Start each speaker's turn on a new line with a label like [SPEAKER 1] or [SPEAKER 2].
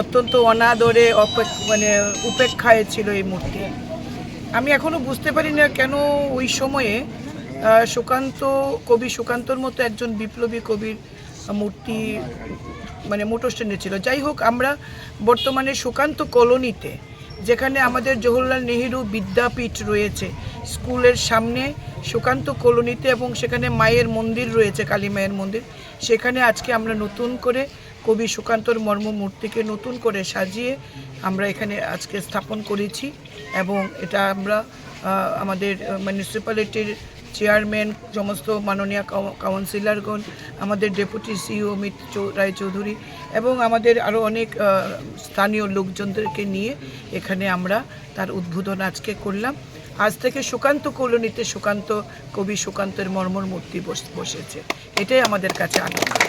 [SPEAKER 1] অত্যন্ত অনাদরে মানে উপেক্ষায় ছিল এই মূর্তি। আমি এখনও বুঝতে পারি না কেন ওই সময়ে সুকান্ত, কবি সুকান্তর মতো একজন বিপ্লবী কবির মূর্তি মানে মোটর স্ট্যান্ডে ছিল। যাই হোক, আমরা বর্তমানে সুকান্ত কলোনিতে, যেখানে আমাদের জওহরলাল নেহেরু বিদ্যাপীঠ রয়েছে স্কুলের সামনে সুকান্ত কলোনিতে এবং সেখানে মায়ের মন্দির রয়েছে, কালী মায়ের মন্দির। সেখানে আজকে আমরা নতুন করে কবি সুকান্তর মর্মমূর্তিকে নতুন করে সাজিয়ে আমরা এখানে আজকে স্থাপন করেছি এবং এটা আমরা আমাদের মিউনিসিপ্যালিটির চেয়ারম্যান সমস্ত মাননীয় কাউ- কাউন্সিলরগণ আমাদের ডেপুটি সিইও অমিত রায়চৌধুরী এবং আমাদের আরও অনেক স্থানীয় লোকজনদেরকে নিয়ে এখানে আমরা তার উদ্বোধন আজকে করলাম। আজ থেকে সুকান্ত কলোনিতে সুকান্ত কবি সুকান্তের মর্মর মূর্তি বস- বসেছে। এটাই আমাদের কাছে আনন্দ।